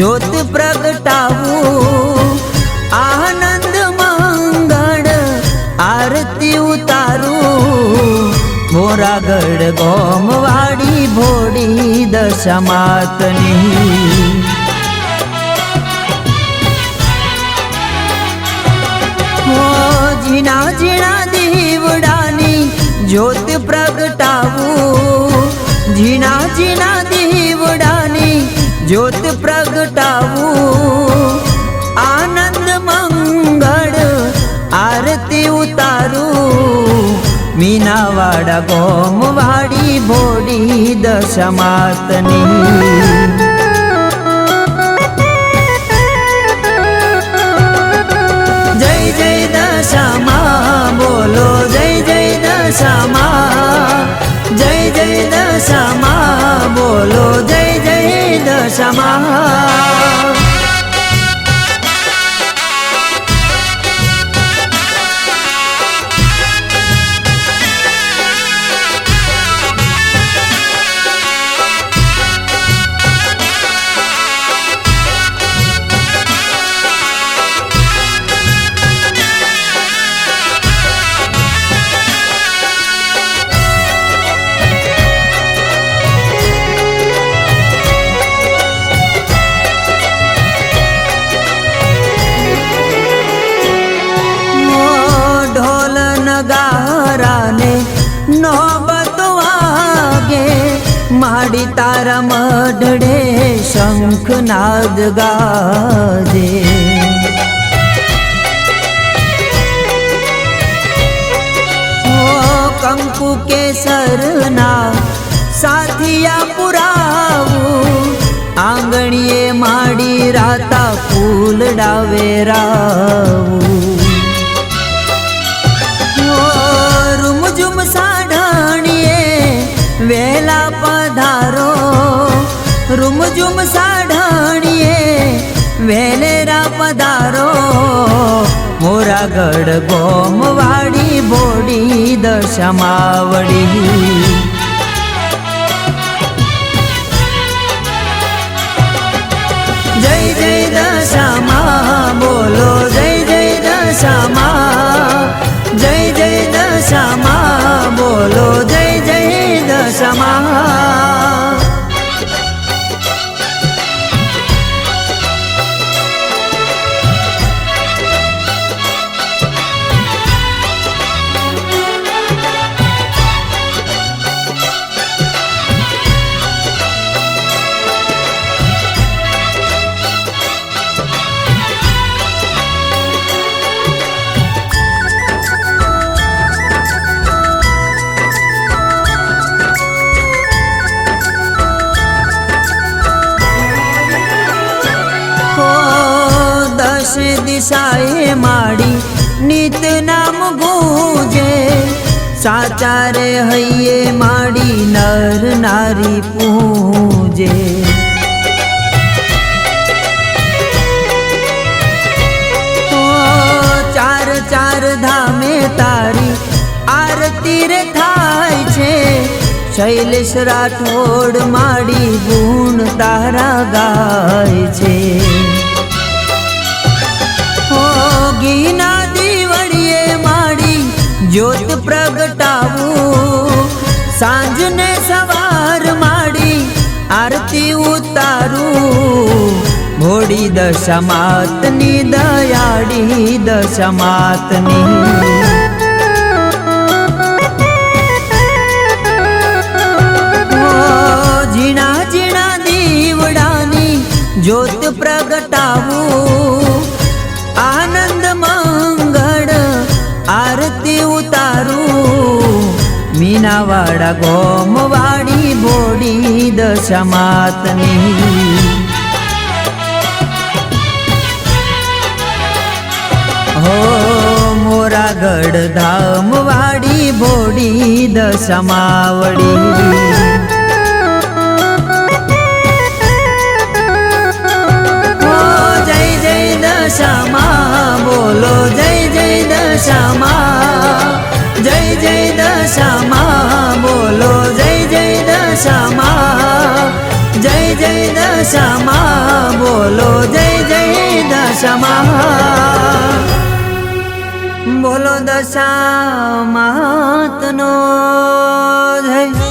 જ્યોત પ્રગટાવું. આનંદ મંગળ આરતી ઉતારું. મોરાગઢ ગોમવાડી ભોડી દશમાતની. હો જીણા ઝીણા દીવડાની જ્યોત પ્રગટાવું. જીણા જીણા દીવડાની જ્યોત આનંદ મંગળ આરતી ઉતારું મીનાવાડા ગોમવાડી ભોડી દશમાતની દશામાં જય જય દશામાં બોલો જય જય દશામાં ઓ શંખ નાદ ગાજે. કંકુ કેસરના સાથિયા પુરાવું આંગણીએ માડી રાતા ફૂલ ડાવેરાવું. રૂમઝુમ મોરાગઢ ગોમવાડી બોડી દશમાવડી જય જય દશામાં દિશાએ માડી નિત નામ ગુજે. સાચા રે હૈયે માડી નર નારી પૂજે. ચાર ચાર ધામે તારી આરતી રે થાય છે. શૈલેષ રાઠોડ માડી ગુણ તારા ગાય છે. જ્યોત પ્રગટાવું. સાંજને સવાર માડી આરતી ઉતારું. ઘોડી દશમાતની દયાળી, દશમાતની. ઝીણા ઝીણા દીવડાની જ્યોત પ્રગટાવું. વાળા ગોમવાળી બોડી દશા માતની હો મોરા ગઢ ધામ વાળી બોડી દશા માવડી દશામાં, બોલો જય જય દશામાં, જય જય દશામાં. બોલો, જય જય દશામાં, જય જય દશામાં, બોલો, જય જય દશામાં, બોલો દશા માતનો જય.